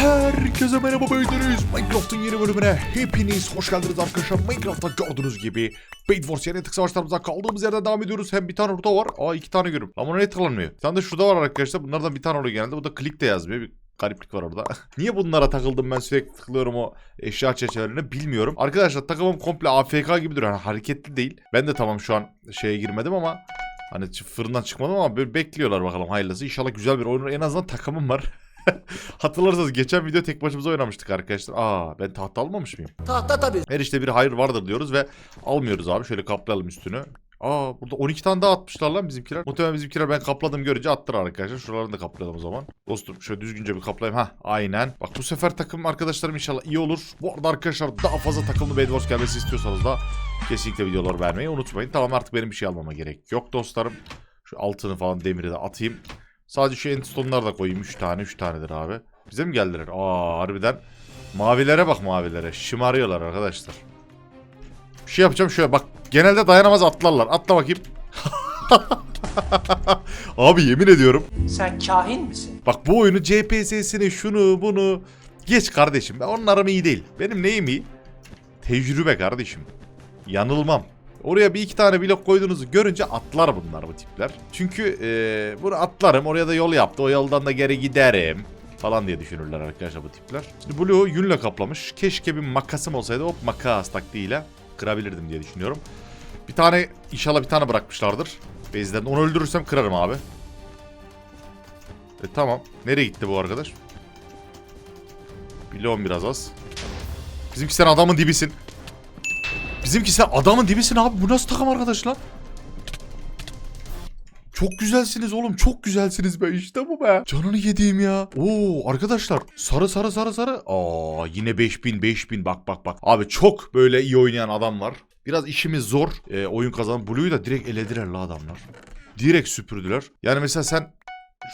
Herkese merhaba beydiniz. Minecraft'ın yeni bölümüne hepiniz hoş geldiniz arkadaşlar. Minecraft'ta gördüğünüz gibi Bait Wars yeni tık savaşlarımıza kaldığımız yerden devam ediyoruz. Hem bir tane orada var. Aa iki tane görüyorum. Ama ne tıklanmıyor. Bir tane de şurada var arkadaşlar. Bunlardan bir tane oluyor genelde. Bu da klik de yazmıyor. Bir gariplik var orada. Niye bunlara takıldım ben sürekli tıklıyorum o eşya çerçevelerine bilmiyorum. Arkadaşlar takımım komple AFK gibi duruyor. Yani hareketli değil. Ben de tamam şu an şeye girmedim ama Hani fırından çıkmadım ama böyle bekliyorlar bakalım hayırlısı. İnşallah güzel bir oyun. En azından takımım var. Hatırlarsanız geçen video tek başımıza oynamıştık arkadaşlar. Aa ben tahta almamış mıyım? Tahta tabii. Her işte bir hayır vardır diyoruz ve almıyoruz abi. Şöyle kaplayalım üstünü. Aa burada 12 tane daha atmışlar lan bizimkiler. Muhtemelen bizimkiler ben kapladım görünce attılar arkadaşlar. Şuralarını da kaplayalım o zaman. Dostum şöyle düzgünce bir kaplayayım. Ha aynen. Bak bu sefer takım arkadaşlarım inşallah iyi olur. Bu arada arkadaşlar daha fazla takımlı Bed Wars gelmesi istiyorsanız da kesinlikle videolar vermeyi unutmayın. Tamam artık benim bir şey almama gerek yok dostlarım. Şu altını falan demiri de atayım. Sadece şu endstone'ları da koyayım. 3 tane 3 tanedir abi. Bize mi geldiler? Aa harbiden. Mavilere bak mavilere. Şımarıyorlar arkadaşlar. Bir şey yapacağım şöyle bak. Genelde dayanamaz atlarlar. Atla bakayım. Abi yemin ediyorum. Sen kahin misin? Bak bu oyunu CPS'sini şunu bunu. Geç kardeşim. Ben onlarım iyi değil. Benim neyim iyi? Tecrübe kardeşim. Yanılmam. Oraya bir iki tane blok koyduğunuzu görünce atlar bunlar bu tipler. Çünkü eee bunu atlarım. Oraya da yol yaptı. O yoldan da geri giderim. Falan diye düşünürler arkadaşlar bu tipler. Şimdi Blue'u yünle kaplamış. Keşke bir makasım olsaydı hop makas taktiğiyle kırabilirdim diye düşünüyorum. Bir tane inşallah bir tane bırakmışlardır. Base'den onu öldürürsem kırarım abi. E tamam. Nereye gitti bu arkadaş? Bloğum biraz az. Bizimki sen adamın dibisin. Bizimki sen adamın dibisin abi. Bu nasıl takım arkadaş lan? Çok güzelsiniz oğlum. Çok güzelsiniz be. İşte bu be. Canını yediğim ya. Oo arkadaşlar. Sarı sarı sarı sarı. Aa yine 5000 5000 bak bak bak. Abi çok böyle iyi oynayan adam var. Biraz işimiz zor. Ee, oyun kazan. Blue'yu da direkt elediler la adamlar. Direkt süpürdüler. Yani mesela sen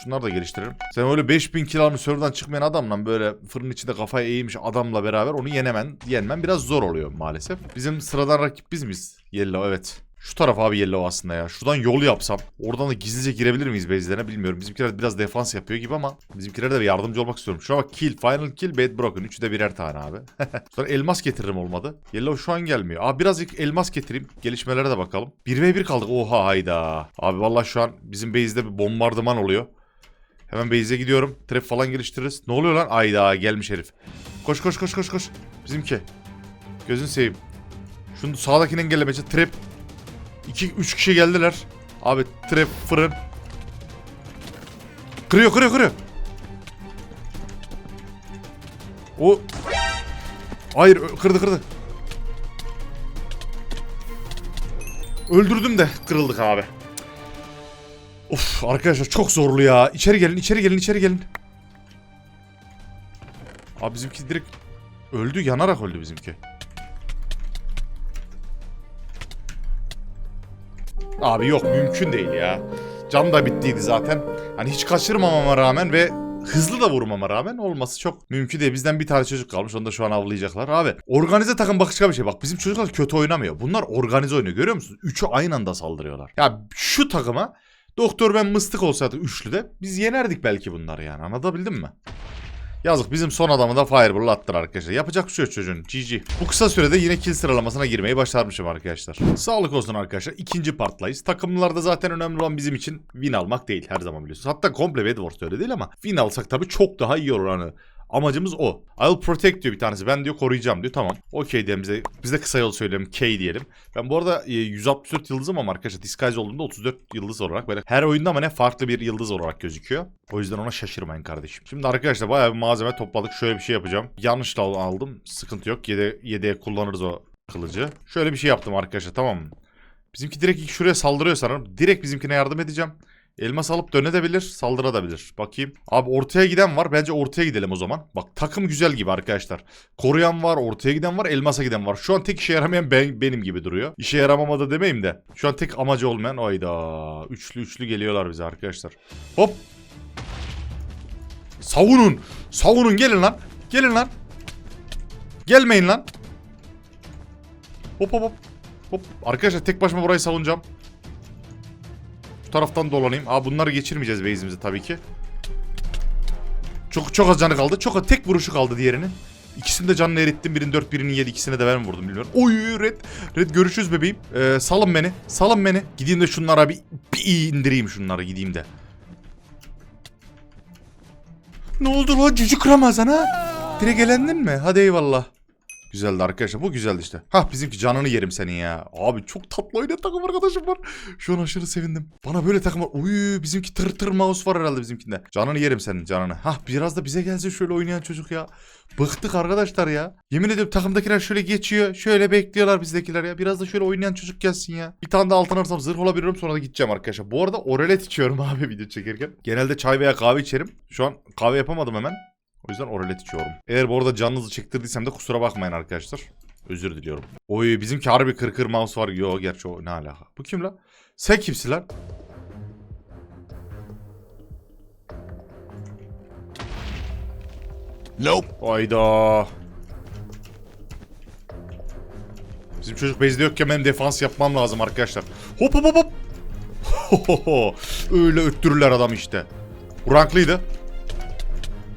Şunları da geliştirelim. Sen öyle 5000 kill almış serverdan çıkmayan adamla böyle fırın içinde kafaya eğmiş adamla beraber onu yenemen, yenmen biraz zor oluyor maalesef. Bizim sıradan rakip biz miyiz? Yellow evet. Şu taraf abi Yellow aslında ya. Şuradan yol yapsam. Oradan da gizlice girebilir miyiz base'lerine bilmiyorum. Bizimkiler biraz defans yapıyor gibi ama bizimkilere de yardımcı olmak istiyorum. Şuna bak kill, final kill, bad broken. Üçü de birer tane abi. Sonra elmas getiririm olmadı. Yellow şu an gelmiyor. Abi birazcık elmas getireyim. Gelişmelere de bakalım. 1v1 kaldık. Oha hayda. Abi vallahi şu an bizim base'de bir bombardıman oluyor. Hemen base'e gidiyorum. Trap falan geliştiririz. Ne oluyor lan? Ayda gelmiş herif. Koş koş koş koş koş. Bizimki. Gözün seveyim. Şunu sağdakini engellemeye çalış. Trap. 2 3 kişi geldiler. Abi trap fırın. Kırıyor kırıyor kırıyor. O Hayır kırdı kırdı. Öldürdüm de kırıldık abi. Of arkadaşlar çok zorlu ya. İçeri gelin, içeri gelin, içeri gelin. Abi bizimki direkt öldü, yanarak öldü bizimki. Abi yok mümkün değil ya. Can da bittiydi zaten. Hani hiç kaçırmamama rağmen ve hızlı da vurmama rağmen olması çok mümkün değil. Bizden bir tane çocuk kalmış. Onu da şu an avlayacaklar. Abi organize takım başka bir şey. Bak bizim çocuklar kötü oynamıyor. Bunlar organize oynuyor. Görüyor musunuz? Üçü aynı anda saldırıyorlar. Ya şu takıma Doktor ben mıstık olsaydı üçlüde biz yenerdik belki bunları yani anlatabildim mi? Yazık bizim son adamı da Fireball attılar arkadaşlar. Yapacak bir şey yok çocuğun. GG. Bu kısa sürede yine kill sıralamasına girmeyi başarmışım arkadaşlar. Sağlık olsun arkadaşlar. İkinci partlayız. Takımlarda zaten önemli olan bizim için win almak değil her zaman biliyorsunuz. Hatta komple Bedwars öyle değil ama win alsak tabii çok daha iyi olur hani. Amacımız o. I'll protect diyor bir tanesi. Ben diyor koruyacağım diyor. Tamam. Okey diyelim bize. Biz de kısa yol söyleyelim. K diyelim. Ben bu arada e, 164 yıldızım ama arkadaşlar Disguise olduğunda 34 yıldız olarak böyle her oyunda ama ne farklı bir yıldız olarak gözüküyor. O yüzden ona şaşırmayın kardeşim. Şimdi arkadaşlar bayağı bir malzeme topladık. Şöyle bir şey yapacağım. Yanlış da al- aldım. Sıkıntı yok. Yede, yedeğe kullanırız o kılıcı. Şöyle bir şey yaptım arkadaşlar tamam mı? Bizimki direkt şuraya saldırıyor sanırım. Direkt bizimkine yardım edeceğim. Elmas alıp dönebilir, saldırabilir. Bakayım. Abi ortaya giden var. Bence ortaya gidelim o zaman. Bak takım güzel gibi arkadaşlar. Koruyan var, ortaya giden var, elmasa giden var. Şu an tek işe yaramayan ben, benim gibi duruyor. İşe yaramamadı demeyeyim de. Şu an tek amacı olmayan oyda. Üçlü üçlü geliyorlar bize arkadaşlar. Hop. Savunun. Savunun gelin lan. Gelin lan. Gelmeyin lan. Hop hop hop. Hop. Arkadaşlar tek başıma burayı savunacağım. Bu taraftan dolanayım. Aa bunları geçirmeyeceğiz base'imizi tabii ki. Çok çok az canı kaldı. Çok tek vuruşu kaldı diğerinin. İkisini de canını erittim. Birinin 4 birinin 7 ikisine de ben vurdum bilmiyorum. Oy red. Red görüşürüz bebeğim. Ee, salın beni. Salın beni. Gideyim de şunlara bir, bir indireyim şunları gideyim de. Ne oldu lan cücük Ramazan ha? Direkt elendin mi? Hadi eyvallah. Güzeldi arkadaşlar. Bu güzeldi işte. Hah bizimki canını yerim senin ya. Abi çok tatlı oynayan takım arkadaşım var. Şu an aşırı sevindim. Bana böyle takım var. Uy bizimki tır tır mouse var herhalde bizimkinde. Canını yerim senin canını. Hah biraz da bize gelsin şöyle oynayan çocuk ya. Bıktık arkadaşlar ya. Yemin ediyorum takımdakiler şöyle geçiyor. Şöyle bekliyorlar bizdekiler ya. Biraz da şöyle oynayan çocuk gelsin ya. Bir tane de altın alırsam zırh olabilirim sonra da gideceğim arkadaşlar. Bu arada orelet içiyorum abi video çekerken. Genelde çay veya kahve içerim. Şu an kahve yapamadım hemen. O yüzden orelet içiyorum. Eğer bu arada canınızı çektirdiysem de kusura bakmayın arkadaşlar. Özür diliyorum. Oy bizimki harbi kır kır mouse var. Yo gerçi o ne alaka. Bu kim lan? Sen kimsin lan? Nope. Hayda. Bizim çocuk bezde yokken benim defans yapmam lazım arkadaşlar. Hop hop hop hop. Öyle öttürürler adam işte. Bu ranklıydı.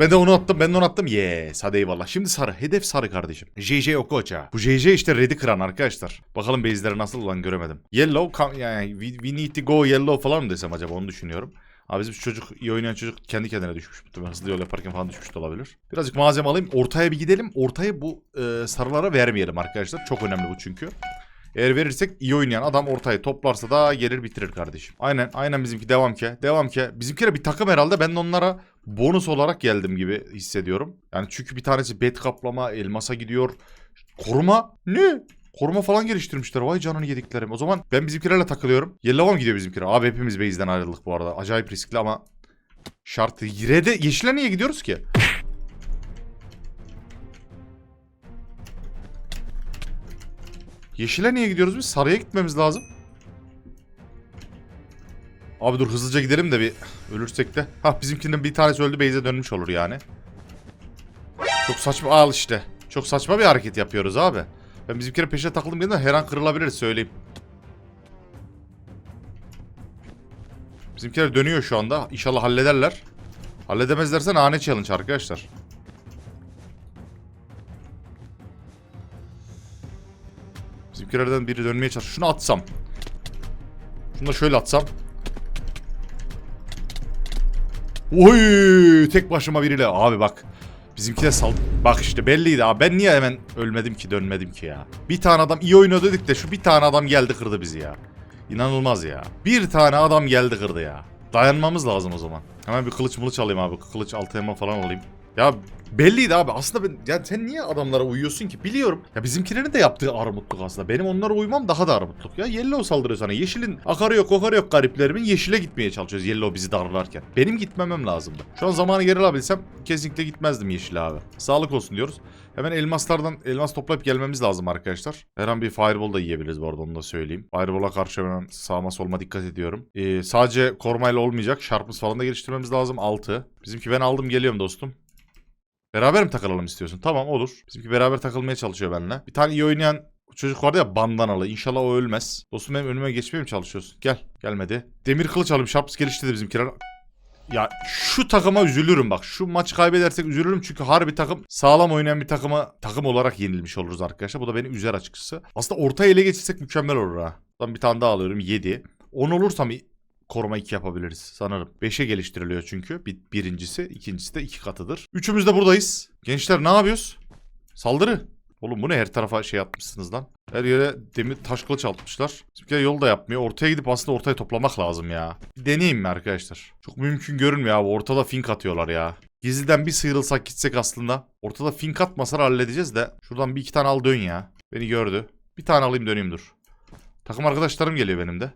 Ben de onu attım, ben de onu attım. Yes, hadi eyvallah. Şimdi sarı, hedef sarı kardeşim. JJ Okocha. Bu JJ işte red'i kıran arkadaşlar. Bakalım base'leri nasıl ulan göremedim. Yellow, yani we, we need to go yellow falan mı desem acaba onu düşünüyorum. Abi bizim çocuk, iyi oynayan çocuk kendi kendine düşmüş. Muhtemelen hızlı yol yaparken falan düşmüş de olabilir. Birazcık malzeme alayım. Ortaya bir gidelim. Ortaya bu e, sarılara vermeyelim arkadaşlar. Çok önemli bu çünkü. Eğer verirsek iyi oynayan adam ortayı toplarsa da gelir bitirir kardeşim. Aynen aynen bizimki devam ki. Devam ki. Bizimkiler bir takım herhalde. Ben de onlara bonus olarak geldim gibi hissediyorum. Yani çünkü bir tanesi bet kaplama, elmasa gidiyor. Koruma? Ne? Koruma falan geliştirmişler. Vay canını yediklerim. O zaman ben bizimkilerle takılıyorum. Yellow'a mı gidiyor bizimkiler? Abi hepimiz base'den ayrıldık bu arada. Acayip riskli ama şartı. Red'e yeşile niye gidiyoruz ki? Yeşile niye gidiyoruz biz? Sarıya gitmemiz lazım. Abi dur hızlıca gidelim de bir ölürsek de. Hah bizimkinin bir tanesi öldü base'e dönmüş olur yani. Çok saçma al işte. Çok saçma bir hareket yapıyoruz abi. Ben bizimkine peşine takıldım dedim de her an kırılabiliriz söyleyeyim. Bizimkiler dönüyor şu anda. İnşallah hallederler. Halledemezlerse nane challenge arkadaşlar. Bizimkilerden biri dönmeye çalışıyor. Şunu atsam. Şunu da şöyle atsam. Oy tek başıma biriyle. Abi bak. Bizimki de sal... Bak işte belliydi abi. Ben niye hemen ölmedim ki dönmedim ki ya. Bir tane adam iyi oynuyor dedik de şu bir tane adam geldi kırdı bizi ya. İnanılmaz ya. Bir tane adam geldi kırdı ya. Dayanmamız lazım o zaman. Hemen bir kılıç mılıç alayım abi. Kılıç altı falan alayım. Ya belliydi abi. Aslında ben ya sen niye adamlara uyuyorsun ki? Biliyorum. Ya bizimkilerin de yaptığı armutluk aslında. Benim onlara uymam daha da armutluk. Ya Yellow saldırıyor sana. Yeşilin akarı yok okarı yok gariplerimin. Yeşile gitmeye çalışıyoruz Yellow bizi darlarken. Benim gitmemem lazımdı. Şu an zamanı geri alabilsem kesinlikle gitmezdim Yeşil abi. Sağlık olsun diyoruz. Hemen elmaslardan elmas toplayıp gelmemiz lazım arkadaşlar. Her an bir fireball da yiyebiliriz bu arada onu da söyleyeyim. Fireball'a karşı hemen sağma solma dikkat ediyorum. Ee, sadece korumayla olmayacak. Sharpness falan da geliştirmemiz lazım. 6. Bizimki ben aldım geliyorum dostum. Beraber mi takılalım istiyorsun? Tamam olur. Bizimki beraber takılmaya çalışıyor benimle. Bir tane iyi oynayan çocuk vardı ya bandanalı. İnşallah o ölmez. Dostum benim önüme geçmeye mi çalışıyorsun? Gel. Gelmedi. Demir kılıç alayım. Sharps geliştirdi bizimkiler. Ya şu takıma üzülürüm bak. Şu maçı kaybedersek üzülürüm çünkü harbi takım sağlam oynayan bir takıma takım olarak yenilmiş oluruz arkadaşlar. Bu da beni üzer açıkçası. Aslında orta ele geçirsek mükemmel olur ha. Ben bir tane daha alıyorum 7. 10 olursam koruma 2 yapabiliriz sanırım. 5'e geliştiriliyor çünkü. Bir, birincisi, ikincisi de 2 katıdır. Üçümüz de buradayız. Gençler ne yapıyoruz? Saldırı. Oğlum bu ne her tarafa şey atmışsınız lan. Her yere demir taş kılıç atmışlar. Bizimkiler yol da yapmıyor. Ortaya gidip aslında ortaya toplamak lazım ya. Bir deneyeyim mi arkadaşlar? Çok mümkün görünmüyor abi. Ortada fink atıyorlar ya. Gizliden bir sıyrılsak gitsek aslında. Ortada fink atmasalar halledeceğiz de. Şuradan bir iki tane al dön ya. Beni gördü. Bir tane alayım döneyim dur. Takım arkadaşlarım geliyor benim de.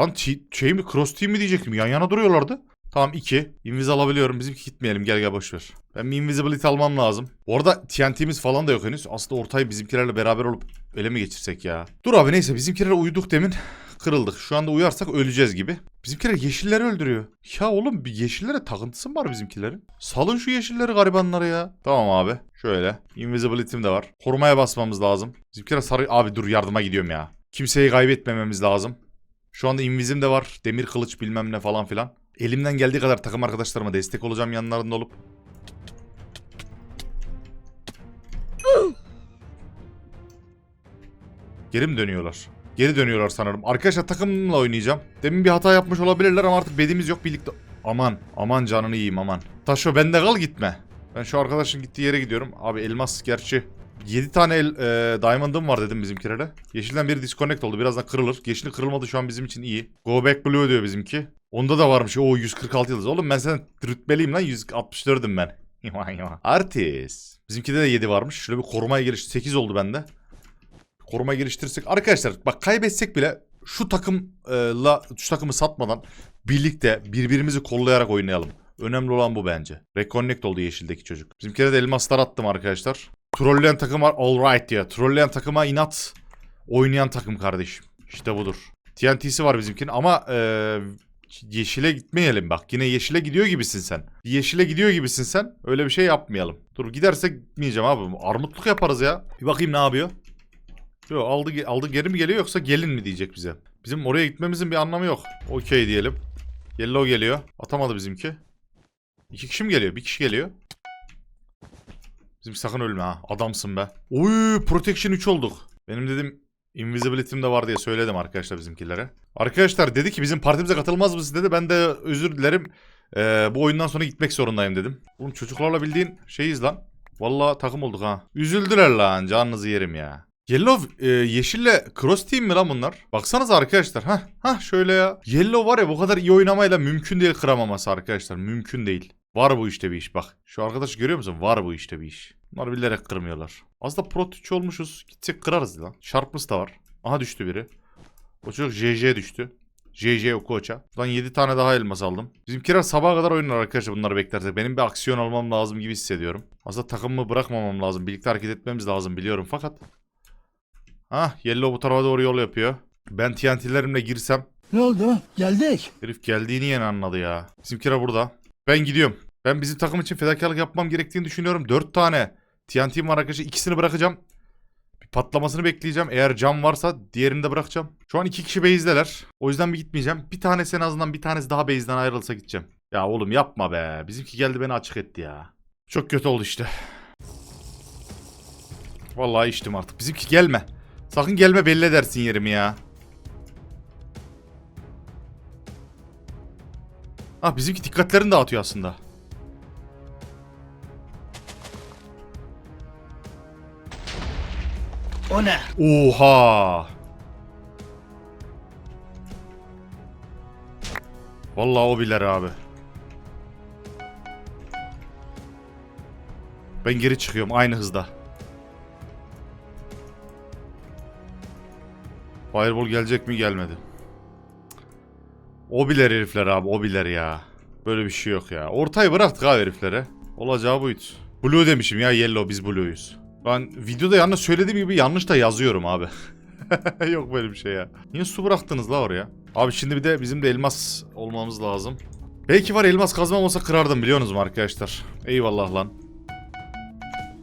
Lan şey mi cross team mi diyecektim. Yan yana duruyorlardı. Tamam 2. Invis alabiliyorum. Bizimki gitmeyelim. Gel gel boşver. Ben bir invisibility almam lazım. Bu arada TNT'miz falan da yok henüz. Aslında ortayı bizimkilerle beraber olup ele mi geçirsek ya? Dur abi neyse bizimkilerle uyuduk demin. Kırıldık. Şu anda uyarsak öleceğiz gibi. Bizimkiler yeşilleri öldürüyor. Ya oğlum bir yeşillere takıntısı mı var bizimkilerin? Salın şu yeşilleri garibanlara ya. Tamam abi. Şöyle. Invisibility'm de var. Korumaya basmamız lazım. Bizimkiler sarı... Abi dur yardıma gidiyorum ya. Kimseyi kaybetmememiz lazım. Şu anda invizim de var. Demir kılıç bilmem ne falan filan. Elimden geldiği kadar takım arkadaşlarıma destek olacağım yanlarında olup. Geri mi dönüyorlar? Geri dönüyorlar sanırım. Arkadaşlar takımla oynayacağım. Demin bir hata yapmış olabilirler ama artık bedimiz yok birlikte. Aman aman canını yiyeyim aman. Taşo bende kal gitme. Ben şu arkadaşın gittiği yere gidiyorum. Abi elmas gerçi 7 tane el, e, diamond'ım var dedim bizimkilere. Yeşilden biri disconnect oldu. Birazdan kırılır. Yeşili kırılmadı şu an bizim için iyi. Go back blue diyor bizimki. Onda da varmış. O 146 yıldız. Oğlum ben sen rütbeliyim lan. 164'üm ben. Artist. Bizimkide de 7 varmış. Şöyle bir korumaya geliş. 8 oldu bende. Koruma geliştirirsek. Arkadaşlar bak kaybetsek bile şu takımla şu takımı satmadan birlikte birbirimizi kollayarak oynayalım. Önemli olan bu bence. Reconnect oldu yeşildeki çocuk. Bizimkilere de elmaslar attım arkadaşlar. Trolleyen takım var alright diyor. Trolleyen takıma inat oynayan takım kardeşim. İşte budur. TNT'si var bizimkinin ama eee, yeşile gitmeyelim bak. Yine yeşile gidiyor gibisin sen. Yeşile gidiyor gibisin sen. Öyle bir şey yapmayalım. Dur gidersek gitmeyeceğim abi. Armutluk yaparız ya. Bir bakayım ne yapıyor. Yok aldı, aldı geri mi geliyor yoksa gelin mi diyecek bize. Bizim oraya gitmemizin bir anlamı yok. Okey diyelim. Yellow geliyor. Atamadı bizimki. İki kişi mi geliyor? Bir kişi geliyor. Bizim sakın ölme ha. Adamsın be. Oy protection 3 olduk. Benim dedim invisibility'm de var diye söyledim arkadaşlar bizimkilere. Arkadaşlar dedi ki bizim partimize katılmaz mısın dedi. Ben de özür dilerim. Ee, bu oyundan sonra gitmek zorundayım dedim. Oğlum çocuklarla bildiğin şeyiz lan. Vallahi takım olduk ha. Üzüldüler lan canınızı yerim ya. Yellow e, yeşille cross team mi lan bunlar? Baksanıza arkadaşlar. Ha ha şöyle ya. Yellow var ya bu kadar iyi oynamayla mümkün değil kıramaması arkadaşlar. Mümkün değil. Var bu işte bir iş bak. Şu arkadaşı görüyor musun? Var bu işte bir iş. Bunlar bilerek kırmıyorlar. Az da pro tüçü olmuşuz. Gitsek kırarız lan. Sharpness da var. Aha düştü biri. O çocuk JJ düştü. JJ Okocha. Buradan 7 tane daha elmas aldım. Bizimkiler sabaha kadar oynar arkadaşlar bunları beklersek. Benim bir aksiyon almam lazım gibi hissediyorum. Aslında takımımı bırakmamam lazım. Birlikte hareket etmemiz lazım biliyorum fakat. Ah Yellow bu tarafa doğru yol yapıyor. Ben TNT'lerimle girsem. Ne oldu? Geldik. Herif geldiğini yeni anladı ya. Bizimkiler burada. Ben gidiyorum. Ben bizim takım için fedakarlık yapmam gerektiğini düşünüyorum. 4 tane TNT'm var arkadaşlar. İkisini bırakacağım. Bir patlamasını bekleyeceğim. Eğer cam varsa diğerini de bırakacağım. Şu an iki kişi base'deler. O yüzden bir gitmeyeceğim. Bir tanesi en azından bir tanesi daha base'den ayrılsa gideceğim. Ya oğlum yapma be. Bizimki geldi beni açık etti ya. Çok kötü oldu işte. Vallahi içtim artık. Bizimki gelme. Sakın gelme belli edersin yerimi ya. Ah bizimki dikkatlerini dağıtıyor aslında. O ne? Oha. Vallahi o bilir abi. Ben geri çıkıyorum aynı hızda. Fireball gelecek mi gelmedi. O bilir herifler abi o bilir ya. Böyle bir şey yok ya. Ortayı bıraktık abi heriflere. Olacağı buydu. Blue demişim ya yellow biz blue'yuz. Ben videoda yanlış söylediğim gibi yanlış da yazıyorum abi. Yok böyle bir şey ya. Niye su bıraktınız la oraya? Abi şimdi bir de bizim de elmas olmamız lazım. Belki var elmas kazmam olsa kırardım biliyorsunuz mu arkadaşlar? Eyvallah lan.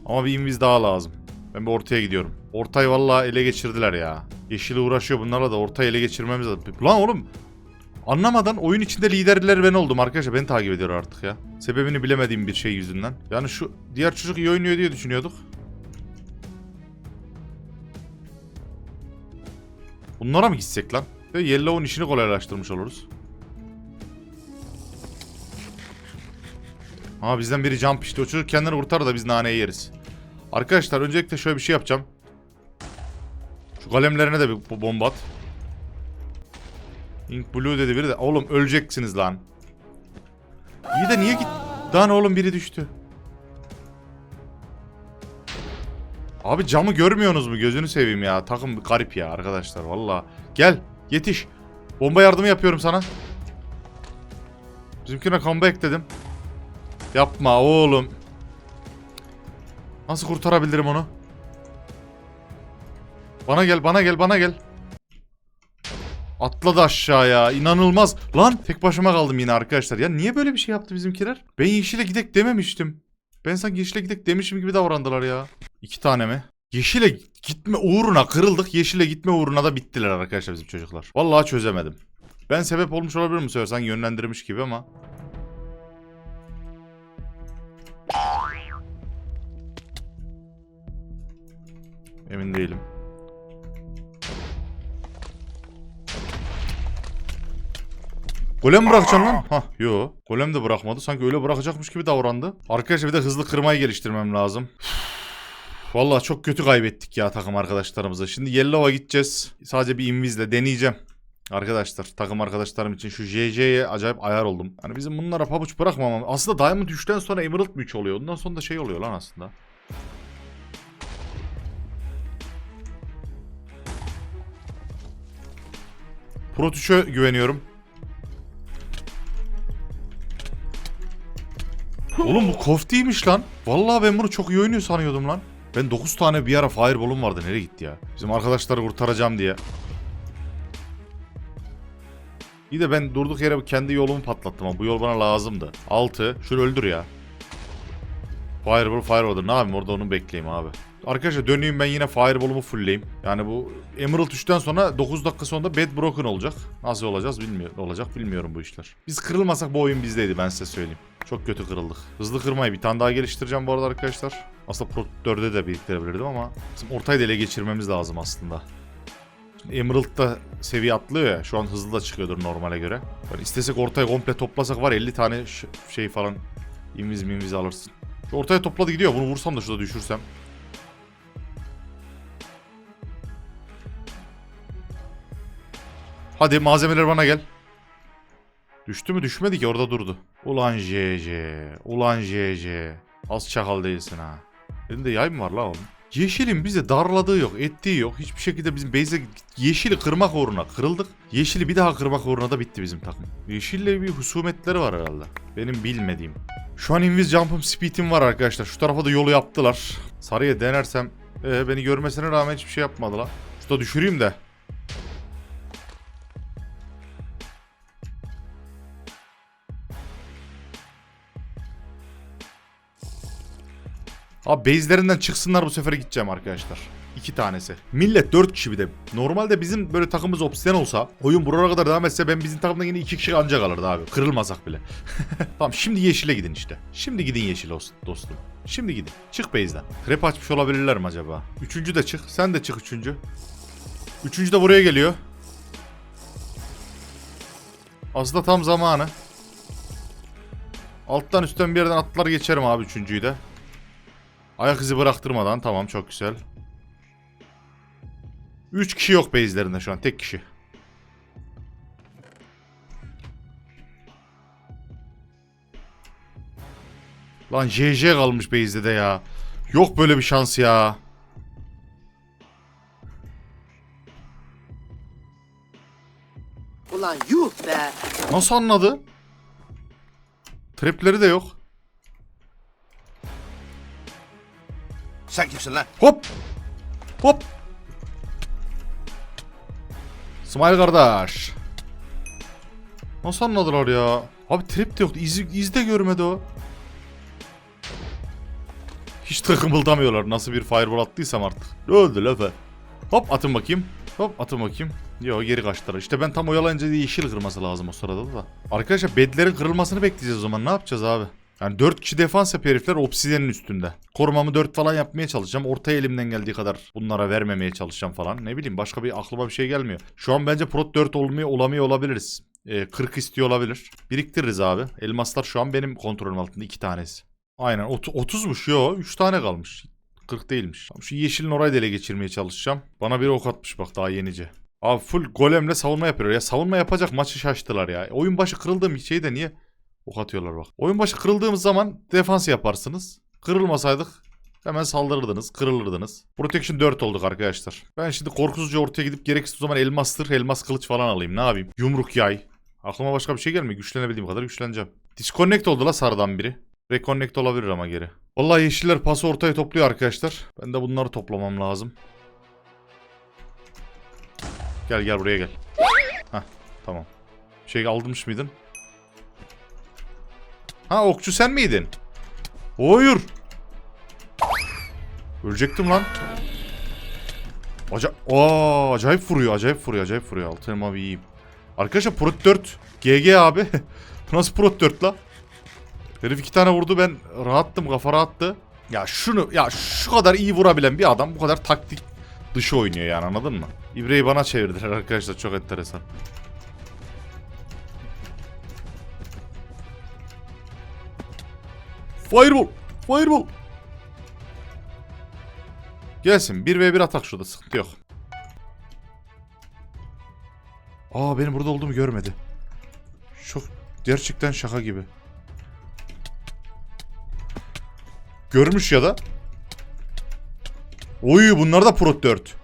Ama bir inviz daha lazım. Ben bir ortaya gidiyorum. Ortayı vallahi ele geçirdiler ya. Yeşili uğraşıyor bunlarla da ortayı ele geçirmemiz lazım. Lan oğlum Anlamadan oyun içinde liderler ben oldum arkadaşlar. Beni takip ediyor artık ya. Sebebini bilemediğim bir şey yüzünden. Yani şu diğer çocuk iyi oynuyor diye düşünüyorduk. Bunlara mı gitsek lan? Ve Yellow'un işini kolaylaştırmış oluruz. Ha bizden biri jump işte. O çocuk kendini kurtar da biz naneyi yeriz. Arkadaşlar öncelikle şöyle bir şey yapacağım. Şu kalemlerine de bir bomba at. Ink Blue dedi biri de. Oğlum öleceksiniz lan. İyi de niye git? Lan oğlum biri düştü. Abi camı görmüyorsunuz mu? Gözünü seveyim ya. Takım garip ya arkadaşlar valla. Gel yetiş. Bomba yardımı yapıyorum sana. Bizimkine comeback dedim. Yapma oğlum. Nasıl kurtarabilirim onu? Bana gel bana gel bana gel. Atladı aşağıya. İnanılmaz. Lan tek başıma kaldım yine arkadaşlar. Ya niye böyle bir şey yaptı bizimkiler? Ben yeşile gidek dememiştim. Ben sanki yeşile gidek demişim gibi davrandılar ya. İki tane mi? Yeşile gitme uğruna kırıldık. Yeşile gitme uğruna da bittiler arkadaşlar bizim çocuklar. Vallahi çözemedim. Ben sebep olmuş olabilirim bu sefer sanki yönlendirmiş gibi ama. Emin değilim. Golem mi bırakacaksın lan? Hah yo. Golem de bırakmadı. Sanki öyle bırakacakmış gibi davrandı. Arkadaşlar bir de hızlı kırmayı geliştirmem lazım. Vallahi çok kötü kaybettik ya takım arkadaşlarımızı. Şimdi Yellow'a gideceğiz. Sadece bir invizle deneyeceğim. Arkadaşlar takım arkadaşlarım için şu JJ'ye acayip ayar oldum. Hani bizim bunlara pabuç bırakmamam. Aslında Diamond 3'ten sonra Emerald mı 3 oluyor? Ondan sonra da şey oluyor lan aslında. Pro 3'e güveniyorum. Oğlum bu koftiymiş lan. Vallahi ben bunu çok iyi oynuyor sanıyordum lan. Ben 9 tane bir ara fireball'um vardı. Nereye gitti ya? Bizim arkadaşları kurtaracağım diye. İyi de ben durduk yere kendi yolumu patlattım ama bu yol bana lazımdı. 6. Şunu öldür ya. Fireball fireball'dır. Ne yapayım orada onu bekleyeyim abi. Arkadaşlar döneyim ben yine fireball'umu fullleyeyim. Yani bu Emerald 3'ten sonra 9 dakika sonunda Bed Broken olacak. Nasıl olacağız bilmiyorum. Olacak bilmiyorum bu işler. Biz kırılmasak bu oyun bizdeydi ben size söyleyeyim. Çok kötü kırıldık. Hızlı kırmayı bir tane daha geliştireceğim bu arada arkadaşlar. Aslında Pro 4'e de biriktirebilirdim ama bizim ortayı ele geçirmemiz lazım aslında. Şimdi Emerald'da seviye atlıyor ya. Şu an hızlı da çıkıyordur normale göre. Yani istesek ortaya komple toplasak var ya, 50 tane şey falan inviz minviz alırsın. Şu ortaya topladı gidiyor. Bunu vursam da şurada düşürsem. Hadi malzemeler bana gel. Düştü mü düşmedi ki orada durdu. Ulan JJ. Ulan JJ. Az çakal değilsin ha. Elinde yay mı var la oğlum? Yeşilin bize darladığı yok, ettiği yok. Hiçbir şekilde bizim base'e yeşili kırmak uğruna kırıldık. Yeşili bir daha kırmak uğruna da bitti bizim takım. Yeşille bir husumetleri var herhalde. Benim bilmediğim. Şu an invis jump'ım speed'im var arkadaşlar. Şu tarafa da yolu yaptılar. Sarıya denersem ee, beni görmesine rağmen hiçbir şey yapmadı la. Şurada düşüreyim de. Abi base'lerinden çıksınlar bu sefer gideceğim arkadaşlar. İki tanesi. Millet dört kişi bir de. Normalde bizim böyle takımımız obsidian olsa oyun buraya kadar devam etse ben bizim takımda yine iki kişi ancak kalırdı abi. Kırılmasak bile. tamam şimdi yeşile gidin işte. Şimdi gidin yeşil olsun dostum. Şimdi gidin. Çık base'den. Trap açmış olabilirler mi acaba? Üçüncü de çık. Sen de çık üçüncü. Üçüncü de buraya geliyor. Aslında tam zamanı. Alttan üstten bir yerden atlar geçerim abi üçüncüyü de. Ayak izi bıraktırmadan tamam çok güzel. 3 kişi yok base'lerinde şu an tek kişi. Lan JJ kalmış base'de de ya. Yok böyle bir şans ya. Ulan yuh be. Nasıl anladı? Trapleri de yok. Sen kimsin lan? Hop. Hop. Smile kardeş. Nasıl anladılar ya? Abi trap de yoktu. İz, iz de görmedi o. Hiç de kımıldamıyorlar. Nasıl bir fireball attıysam artık. Ne oldu lafa? Hop atın bakayım. Hop atın bakayım. Yo geri kaçtılar. İşte ben tam oyalayınca yeşil kırması lazım o sırada da. Arkadaşlar bedlerin kırılmasını bekleyeceğiz o zaman. Ne yapacağız abi? Yani 4 kişi defans yapıyor herifler obsidiyenin üstünde. Korumamı 4 falan yapmaya çalışacağım. Ortaya elimden geldiği kadar bunlara vermemeye çalışacağım falan. Ne bileyim başka bir aklıma bir şey gelmiyor. Şu an bence Prot 4 olmuyor, olamıyor olabiliriz. Ee, 40 istiyor olabilir. Biriktiririz abi. Elmaslar şu an benim kontrolüm altında 2 tanesi. Aynen ot- 30'muş yo 3 tane kalmış. 40 değilmiş. Şu yeşilin orayı da ele geçirmeye çalışacağım. Bana bir ok atmış bak daha yenice. Abi full golemle savunma yapıyor. Ya savunma yapacak maçı şaştılar ya. Oyun başı kırıldığım şeyde niye ok atıyorlar bak. Oyun başı kırıldığımız zaman defans yaparsınız. Kırılmasaydık hemen saldırırdınız, kırılırdınız. Protection 4 olduk arkadaşlar. Ben şimdi korkusuzca ortaya gidip gerekirse o zaman elmastır, elmas kılıç falan alayım. Ne yapayım? Yumruk yay. Aklıma başka bir şey gelmiyor. Güçlenebildiğim kadar güçleneceğim. Disconnect oldu la sarıdan biri. Reconnect olabilir ama geri. Vallahi yeşiller pası ortaya topluyor arkadaşlar. Ben de bunları toplamam lazım. Gel gel buraya gel. Hah tamam. Şey aldırmış mıydın? Ha okçu sen miydin? Hayır. Ölecektim lan. Aca Aa, acayip vuruyor, acayip vuruyor, acayip vuruyor. Altın elma yiyeyim. Arkadaşlar Prot 4. GG abi. Bu nasıl Prot 4 la? Herif iki tane vurdu ben rahattım kafa rahattı. Ya şunu ya şu kadar iyi vurabilen bir adam bu kadar taktik dışı oynuyor yani anladın mı? İbreyi bana çevirdiler arkadaşlar çok enteresan. Fireball! Fireball! Gelsin 1v1 atak şurada sıkıntı yok. Aa benim burada olduğumu görmedi. Çok gerçekten şaka gibi. Görmüş ya da. Oy bunlar da Pro 4.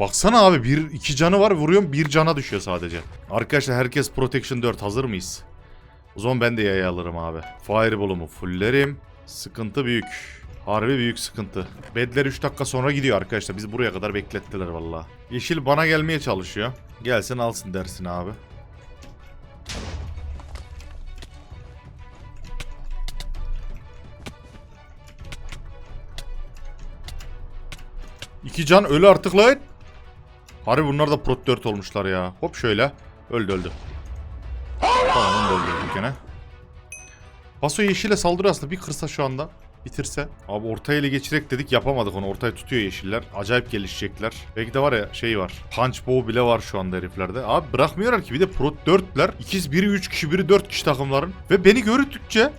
Baksana abi bir iki canı var vuruyorum bir cana düşüyor sadece. Arkadaşlar herkes Protection 4 hazır mıyız? O zaman ben de yaya alırım abi. Fireball'umu fullerim. Sıkıntı büyük. Harbi büyük sıkıntı. Bedler 3 dakika sonra gidiyor arkadaşlar. Bizi buraya kadar beklettiler valla. Yeşil bana gelmeye çalışıyor. Gelsin alsın dersini abi. İki can ölü artık lan. Harbi bunlar da Prot 4 olmuşlar ya. Hop şöyle. Öldü öldü. Gene. Baso yeşile saldırıyor aslında. Bir kırsa şu anda. Bitirse. Abi ortaya ele geçirek dedik yapamadık onu. Ortaya tutuyor yeşiller. Acayip gelişecekler. Belki de var ya şey var. Punch bow bile var şu anda heriflerde. Abi bırakmıyorlar ki. Bir de Pro 4'ler. İkiz biri 3 kişi biri 4 kişi takımların. Ve beni görüttükçe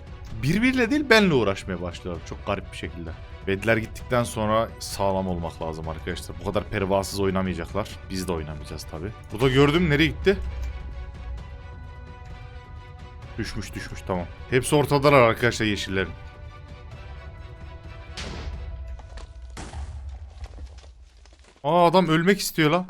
birbiriyle değil benle uğraşmaya başlıyorlar. Çok garip bir şekilde. Bedler gittikten sonra sağlam olmak lazım arkadaşlar. Bu kadar pervasız oynamayacaklar. Biz de oynamayacağız tabi. Burada gördüm nereye gitti? Düşmüş düşmüş tamam. Hepsi ortadalar arkadaşlar yeşillerin. Aa adam ölmek istiyor la.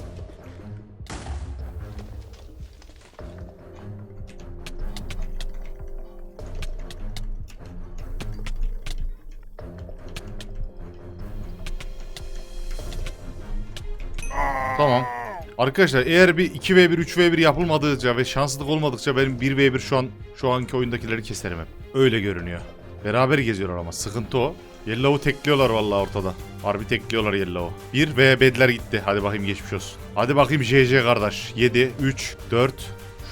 Arkadaşlar eğer bir 2v1 3v1 yapılmadıkça ve şanslılık olmadıkça benim 1v1 şu an şu anki oyundakileri keserim hep. Öyle görünüyor. Beraber geziyorlar ama sıkıntı o. Yellow'u tekliyorlar vallahi ortada. Harbi tekliyorlar Yellow'u. 1 ve bedler gitti. Hadi bakayım geçmiş olsun. Hadi bakayım JJ kardeş. 7, 3, 4.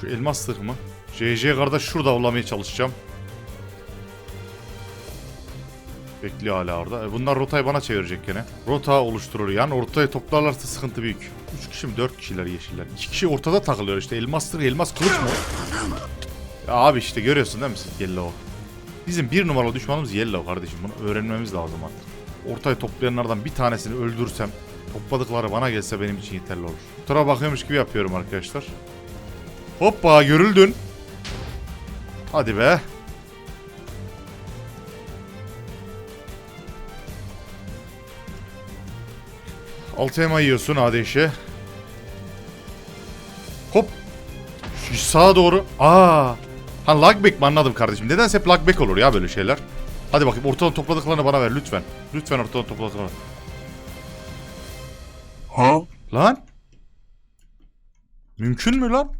Şu elmas sırrı mı? JJ kardeş şurada avlamaya çalışacağım. Bekliyor hala orada. E, Bunlar rotayı bana çevirecek gene. Rota oluşturur yani. Ortaya toplarlarsa sıkıntı büyük. 3 kişi mi 4 kişiler yeşiller. 2 kişi ortada takılıyor işte. Elmastır elmas kılıç mı? Ya abi işte görüyorsun değil mi siz Yellow? Bizim bir numaralı düşmanımız Yellow kardeşim. Bunu öğrenmemiz lazım artık. Ortaya toplayanlardan bir tanesini öldürsem topladıkları bana gelse benim için yeterli olur. Tarafa bakıyormuş gibi yapıyorum arkadaşlar. Hoppa görüldün. Hadi be. Altı elma yiyorsun Adeş'e. Hop. Şu sağa doğru. Aa. Ha lagback mi anladım kardeşim. Nedense hep lagback olur ya böyle şeyler. Hadi bakayım ortadan topladıklarını bana ver lütfen. Lütfen ortadan topladıklarını. Ha? Lan. Mümkün mü lan?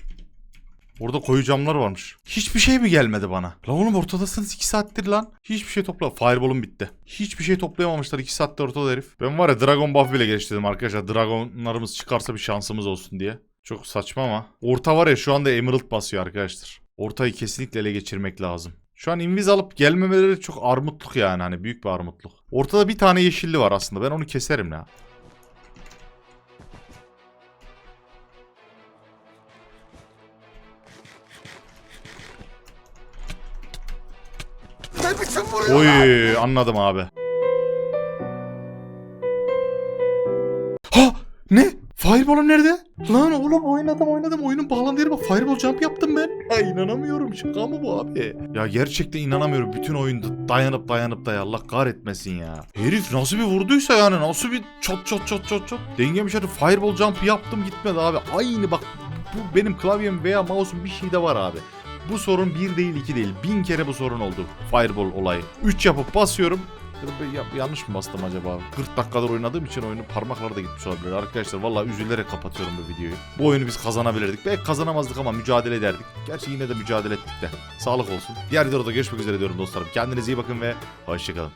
Orada koyu camlar varmış. Hiçbir şey mi gelmedi bana? Lan oğlum ortadasınız 2 saattir lan. Hiçbir şey topla. Fireball'um bitti. Hiçbir şey toplayamamışlar 2 saatte ortada herif. Ben var ya Dragon Buff bile geliştirdim arkadaşlar. Dragonlarımız çıkarsa bir şansımız olsun diye. Çok saçma ama. Orta var ya şu anda Emerald basıyor arkadaşlar. Ortayı kesinlikle ele geçirmek lazım. Şu an inviz alıp gelmemeleri çok armutluk yani hani büyük bir armutluk. Ortada bir tane yeşilli var aslında ben onu keserim ya. Ne biçim vuruyor? Oy anladım abi. Ha ne? Fireball'um nerede? Lan oğlum oynadım oynadım oyunun bağlandığı yere bak Fireball jump yaptım ben. Ha inanamıyorum şaka mı bu abi? Ya gerçekten inanamıyorum bütün oyunda dayanıp dayanıp da ya Allah kahretmesin ya. Herif nasıl bir vurduysa yani nasıl bir çat çat çat çat çat. Dengemiş herif Fireball jump yaptım gitmedi abi. Aynı bak bu benim klavyem veya mouse'um bir şeyde var abi. Bu sorun bir değil iki değil. Bin kere bu sorun oldu. Fireball olayı. 3 yapıp basıyorum. Yanlış mı bastım acaba? 40 dakikadır oynadığım için oyunun parmakları da gitmiş olabilir. Arkadaşlar vallahi üzülerek kapatıyorum bu videoyu. Bu oyunu biz kazanabilirdik. Belki kazanamazdık ama mücadele ederdik. Gerçi yine de mücadele ettik de. Sağlık olsun. Diğer videoda görüşmek üzere diyorum dostlarım. Kendinize iyi bakın ve hoşçakalın.